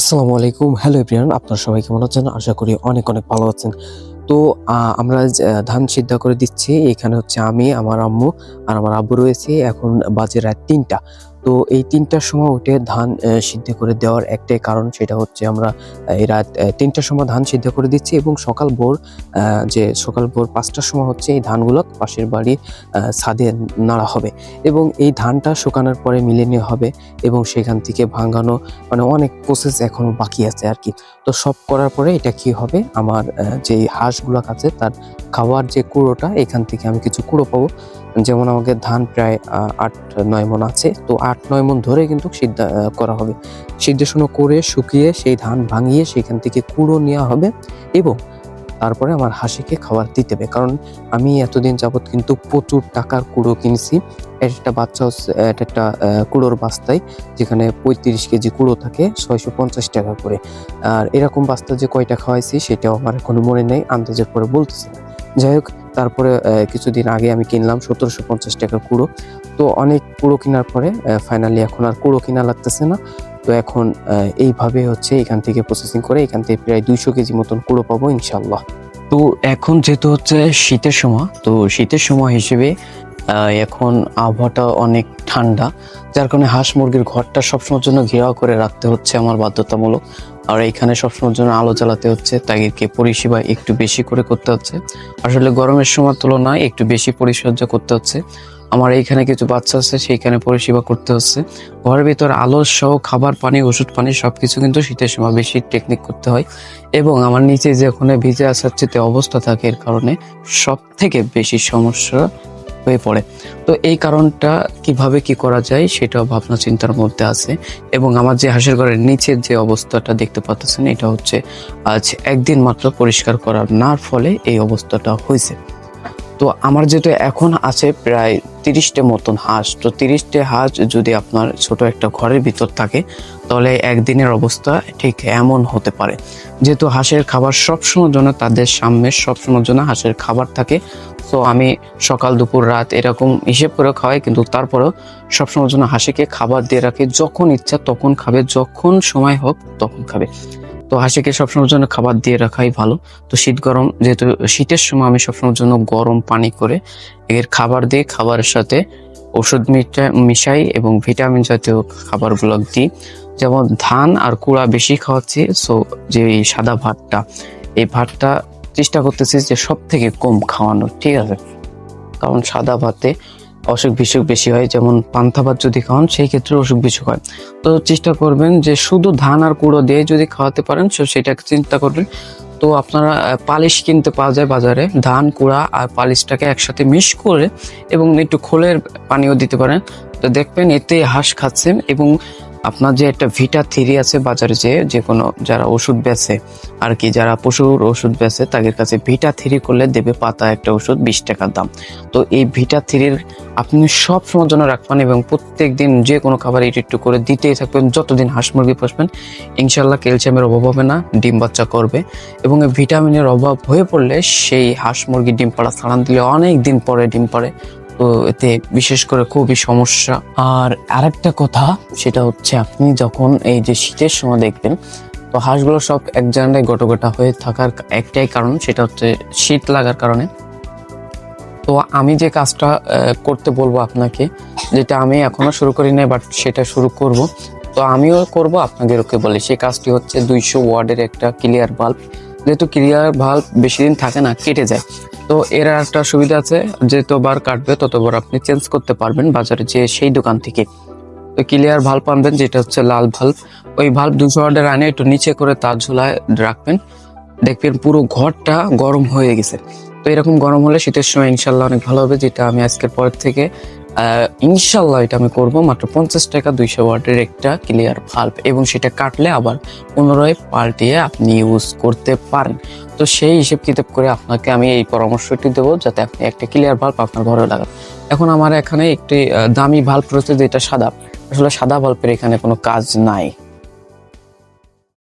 আসসালামু আলাইকুম। Hello everyone আপনারা সবাই কেমন আছেন? আশা করি অনেক অনেক ভালো আছেন। তো আমরা ধান সিদ্ধ করে দিচ্ছি। এখানে হচ্ছে আমি, আমার আম্মু আর আমার আব্বু রয়েছে। এখন বাজে রাত তিনটা। তো এই তিনটার সময় উঠে ধান সিদ্ধ করে দেওয়ার একটাই কারণ সেটা হচ্ছে আমরা এই রাত তিনটার সময় ধান সিদ্ধ করে দিচ্ছি এবং সকাল ভোর যে সকাল ভোর পাঁচটার সময় হচ্ছে এই ধানগুলো পাশের বাড়ির ছাদে নাড়া হবে এবং এই ধানটা শুকানোর পরে মিলে নেওয়া হবে এবং সেখান থেকে ভাঙানো মানে অনেক প্রসেস এখনও বাকি আছে আর কি। তো সব করার পরে এটা কি হবে? আমার যে হাঁসগুলো আছে তার খাওয়ার যে কুড়োটা, এখান থেকে আমি কিছু কুড়ো পাবো। যেমন আমাকে ধান প্রায় আট, নয় মন আছে। তো আট, নয় মন ধরে কিন্তু সিদ্ধ করা হবে। সিদ্ধেশন করে শুকিয়ে সেই ধান ভাঙিয়ে সেখান থেকে কুড়ো নেওয়া হবে এবং তারপরে আমার হাসিকে খাবার দিতে হবে। কারণ আমি এতদিন যাবত কিন্তু প্রচুর টাকার কুড়ো কিনছি। এর একটা বাচ্চা এটা একটা কুড়োর বাস্তায়, যেখানে পঁয়ত্রিশ কেজি কুড়ো থাকে, ছয়শো পঞ্চাশ টাকা করে। আর এরকম বাস্তা যে কয়টা খাওয়াইছি, সেটাও আমার এখনও মনে নেই, আন্দাজের পরে বলতেছি না। যাই হোক, তারপরে কিছুদিন আগে আমি কিনলাম সতেরোশো পঞ্চাশ টাকা কুড়ো। তো অনেক কুড়ো কেনার পরে ফাইনালি এখন আর কুড়ো কিনা লাগতেছে না। তো এখন এইভাবে হচ্ছে এখান থেকে প্রসেসিং করে এখান থেকে প্রায় দুইশো কেজি মতন কুড়ো পাবো ইনশাল্লাহ তো এখন যেহেতু হচ্ছে শীতের সময়, তো শীতের সময় হিসেবে এখন আবহাওয়াটা অনেক ঠান্ডা, যার কারণে হাঁস মুরগির ঘরটা সবসময়ের জন্য ঘেরাও করে রাখতে হচ্ছে আমার বাধ্যতামূলক। আর এখানে সবসময়ের জন্য আলো জ্বালাতে হচ্ছে তাদেরকে পরিষেবা একটু বেশি করে করতে হচ্ছে। আসলে গরমের সময় তুলনায় একটু বেশি পরিচর্যা করতে হচ্ছে। আমার এইখানে কিছু বাচ্চা আছে, সেইখানে পরিষেবা করতে হচ্ছে। ঘরের ভিতর আলো সহ খাবার, পানি, ওষুধ, পানি সব কিছু কিন্তু শীতের সময় বেশি টেকনিক করতে হয়। এবং আমার নিচে যে ওখানে ভিজে আসার চেতে অবস্থা থাকে, এর কারণে সব থেকে বেশি সমস্যা হয়ে পড়ে। তো এই কারণটা কীভাবে কি করা যায় সেটাও ভাবনা চিন্তার মধ্যে আছে এবং আমার যে হাঁসের ঘরের নিচের যে অবস্থাটা দেখতে পাচ্ছেন এটা হচ্ছে আজ একদিন মাত্র পরিষ্কার করার না ফলে এই অবস্থাটা হয়েছে। তো আমার যেটা এখন আছে প্রায় তিরিশটা মতন হাঁস, তো তিরিশটা হাঁস যদি আপনার ছোট একটা ঘরের ভিতর থাকে, তাহলে একদিনের অবস্থা ঠিক এমন হতে পারে। যেহেতু হাঁসের খাবার সবসময়ের জন্য তাদের সামনে সবসময়ের জন্য হাঁসের খাবার থাকে তো আমি সকাল, দুপুর, রাত এরকম হিসেব করে খাওয়াই, কিন্তু তারপরেও সবসময়ের জন্য হাসিকে খাবার দিয়ে রাখি। যখন ইচ্ছা তখন খাবে, যখন সময় হোক তখন খাবে। তো হাসিকে সবসময়ের জন্য খাবার দিয়ে রাখাই ভালো। তো শীত গরম, যেহেতু শীতের সময় আমি সবসময়ের জন্য গরম পানি করে এর খাবার দিয়ে খাবারের সাথে ওষুধ মিশাই এবং ভিটামিন জাতীয় খাবারগুলো দিই। যেমন ধান আর কুড়া বেশি খাওয়াচ্ছি, সো যে সাদা ভাতটা, এই ভাতটা চেষ্টা করতেছি যে সব থেকে কম খাওয়ানোর ঠিক আছে? কারণ সাদা ভাতে অসুখ বিসুখ বেশি হয়, যেমন পান্থা ভাত যদি খাওয়ান, সেই ক্ষেত্রে অসুখ বিসুখ হয়। তো চেষ্টা করবেন যে শুধু ধান আর কুড়ো দিয়ে যদি খাওয়াতে পারেন তো সেটাকে চিন্তা করবেন। তো আপনারা পালিশ কিনতে পাওয়া যায় বাজারে, ধান, কুড়া আর পালিশটাকে একসাথে মিশ করে এবং একটু খোলের পানিও দিতে পারেন। তো দেখবেন এতে হাঁস খাচ্ছেন এবং আপনার যে একটা ভিটা থ্রি আছে বাজারে যে যে কোনো যারা ওষুধ বেচে, আর কি যারা পশুর ওষুধ বেচে, তাদের কাছে ভিটা থ্রি করলে দেবে পাতা একটা ওষুধ বিশ টাকার দাম। তো এই ভিটা থ্রির আপনি সব সময় জন্য রাখবেন এবং প্রত্যেক দিন যে কোনো খাবার একটু একটু করে দিতেই থাকবেন। যতদিন হাঁস মুরগি পুষবেন ইনশাল্লাহ ক্যালসিয়ামের অভাব হবে না, ডিম বাচ্চা করবে এবং ভিটামিনের অভাব হয়ে পড়লে সেই হাঁস মুরগি ডিম পাড়া ছাড়ান দিলে অনেক দিন পরে ডিম পাড়ে এতে বিশেষ করে খুবই সমস্যা। আর আরেকটা কথা, সেটা হচ্ছে আপনি যখন এই যে শীতের সময় দেখবেন, তো হাঁসগুলো সব এক জায়গায় গোটা হয়ে থাকার একটাই কারণ, সেটা হচ্ছে শীত লাগার কারণে। তো আমি যে কাজটা করতে বলব আপনাকে, যেটা আমি এখনও শুরু করি নাই বাট সেটা শুরু করব। তো আমিও করব আপনাদেরকে বলি। সেই কাজটি হচ্ছে দুইশো ওয়ার্ডের একটা ক্লিয়ার বাল্ব। যেহেতু ক্লিয়ার বাল্ব বেশি দিন থাকে না, কেটে যায়। তো এর একটা সুবিধা আছে যতবার কাটবে ততবার আপনি চেঞ্জ করতে পারবেন বাজারে যে সেই দোকান থেকে। তো ক্লিয়ার ভাল্ব আনবেন, যেটা হচ্ছে লাল ভাল্ব ওই ভাল্ব দুশো ওয়ার্ডের আনে, একটু নিচে করে তার ঝোলায় রাখবেন। দেখবেন পুরো ঘরটা গরম হয়ে গেছে। তো এরকম গরম হলে শীতের সময় ইনশাল্লাহ অনেক ভালো হবে, যেটা আমি আজকের পর থেকে ইনশাল্লাহ এটা আমি করব মাত্র পঞ্চাশ টাকা দুইশো ওয়াটের একটা ক্লিয়ার ভাল্ব এবং সেটা কাটলে আবার পুনরায় পাল্টিয়ে আপনি ইউজ করতে পারেন। তো সেই হিসেব কিতাব করে আপনাকে আমি এই পরামর্শটি দেবো যাতে আপনি একটা ক্লিয়ার ভাল্ব আপনার ঘরে লাগান। এখন আমার এখানে একটি দামি ভাল্ব রয়েছে যেটা সাদা। আসলে সাদা ভাল্বের এখানে কোনো কাজ নাই।